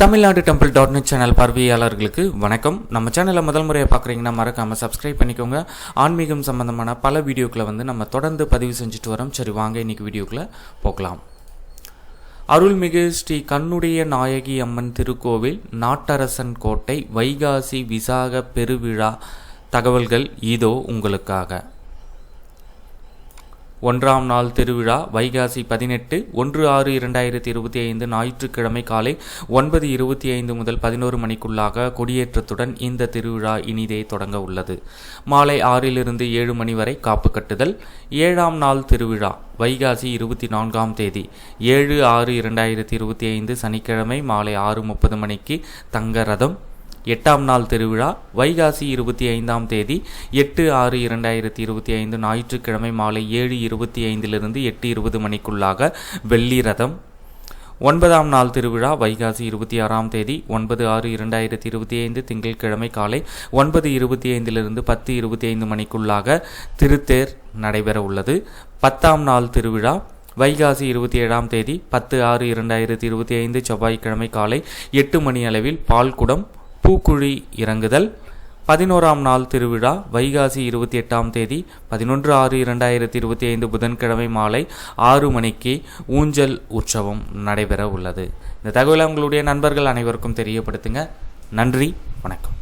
Tamil Nadu temple dot net channel பார்வையாளர்களுக்கு வணக்கம். நம்ம சேனலை முதல் முறையாக பார்க்குறீங்கன்னா மறக்காமல் சப்ஸ்கிரைப் பண்ணிக்கோங்க. ஆன்மீகம் சம்பந்தமான பல வீடியோக்களை வந்து நம்ம தொடர்ந்து பதிவு செஞ்சுட்டு வரோம். சரி வாங்க இன்னைக்கு வீடியோக்குள்ளே போகலாம். அருள்மிகு ஸ்ரீ கண்ணுடைய நாயகி அம்மன் திருக்கோவில் நாட்டரசன் கோட்டை வைகாசி விசாக பெருவிழா தகவல்கள் இதோ உங்களுக்காக. ஒன்றாம் நாள் திருவிழா வைகாசி பதினெட்டு ஒன்று ஆறு இரண்டாயிரத்தி இருபத்தி ஐந்து ஞாயிற்றுக்கிழமை காலை ஒன்பது இருபத்தி ஐந்து முதல் பதினோரு மணிக்குள்ளாக கொடியேற்றத்துடன் இந்த திருவிழா இனிதே தொடங்க உள்ளது. மாலை ஆறிலிருந்து ஏழு மணி வரை காப்பு கட்டுதல். ஏழாம் நாள் திருவிழா வைகாசி இருபத்தி நான்காம் தேதி ஏழு ஆறு இரண்டாயிரத்தி இருபத்தி ஐந்து சனிக்கிழமை மாலை ஆறு முப்பது மணிக்கு தங்க ரதம். எட்டாம் நாள் திருவிழா வைகாசி இருபத்தி ஐந்தாம் தேதி எட்டு ஆறு இரண்டாயிரத்தி இருபத்தி ஐந்து ஞாயிற்றுக்கிழமை மாலை ஏழு இருபத்தி ஐந்திலிருந்து எட்டு இருபது மணிக்குள்ளாக வெள்ளி ரதம். ஒன்பதாம் நாள் திருவிழா வைகாசி இருபத்தி ஆறாம் தேதி ஒன்பது ஆறு இரண்டாயிரத்தி இருபத்தி ஐந்து திங்கட்கிழமை காலை ஒன்பது இருபத்தி ஐந்திலிருந்து பத்து இருபத்தி ஐந்து மணிக்குள்ளாக திருத்தேர் நடைபெற உள்ளது. பத்தாம் நாள் திருவிழா வைகாசி இருபத்தி ஏழாம் தேதி பத்து ஆறு இரண்டாயிரத்தி இருபத்தி ஐந்து செவ்வாய்க்கிழமை காலை எட்டு மணி அளவில் பால்குடம் பூக்குழி இறங்குதல். பதினோராம் நாள் திருவிழா வைகாசி இருபத்தி எட்டாம் தேதி பதினொன்று ஆறு இரண்டாயிரத்தி இருபத்தி ஐந்து புதன்கிழமை மாலை ஆறு மணிக்கு ஊஞ்சல் உற்சவம் நடைபெற உள்ளது. இந்த தகவலை உங்களுடைய நண்பர்கள் அனைவருக்கும் தெரியப்படுத்துங்க. நன்றி வணக்கம்.